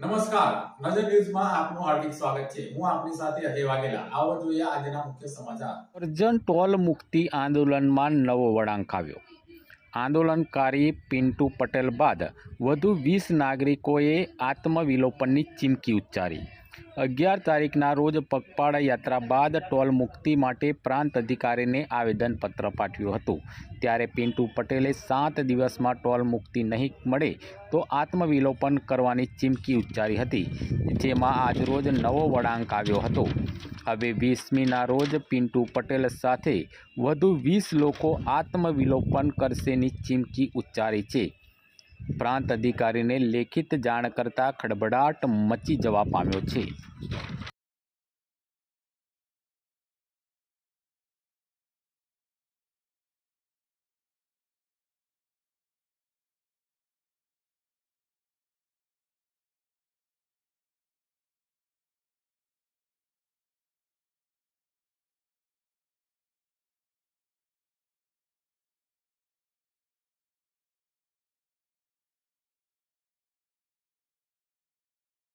નમસ્કાર. નજર ન્યૂઝમાં આપનું હાર્દિક સ્વાગત છે. હું આપની સાથે અજય વાઘેલા. આવો જોઈએ આજના મુખ્ય સમાચાર. અર્જન ટોલ મુક્તિ આંદોલનમાં નવો વળાંક આવ્યો. આંદોલનકારી પિન્ટુ પટેલ બાદ વધુ વીસ નાગરિકોએ આત્મવિલોપનની ચીમકી ઉચ્ચારી. અગિયાર તારીખના રોજ પગપાળા યાત્રા બાદ ટોલ મુક્તિ માટે પ્રાંત અધિકારીને આવેદનપત્ર પાઠવ્યું હતું. ત્યારે પિન્ટુ પટેલે સાત દિવસમાં ટોલ મુક્તિ નહીં મળે તો આત્મવિલોપન કરવાની ચીમકી ઉચ્ચારી હતી, જેમાં આજરોજ નવો વળાંક આવ્યો હતો. હવે વીસમીના રોજ પિન્ટુ પટેલ સાથે વધુ વીસ લોકો આત્મવિલોપન કરશેની ચીમકી ઉચ્ચારી છે. પ્રાંત અધિકારીને લેખિત જાણ કરતાં ખડબડાટ મચી જવા પામ્યો છે.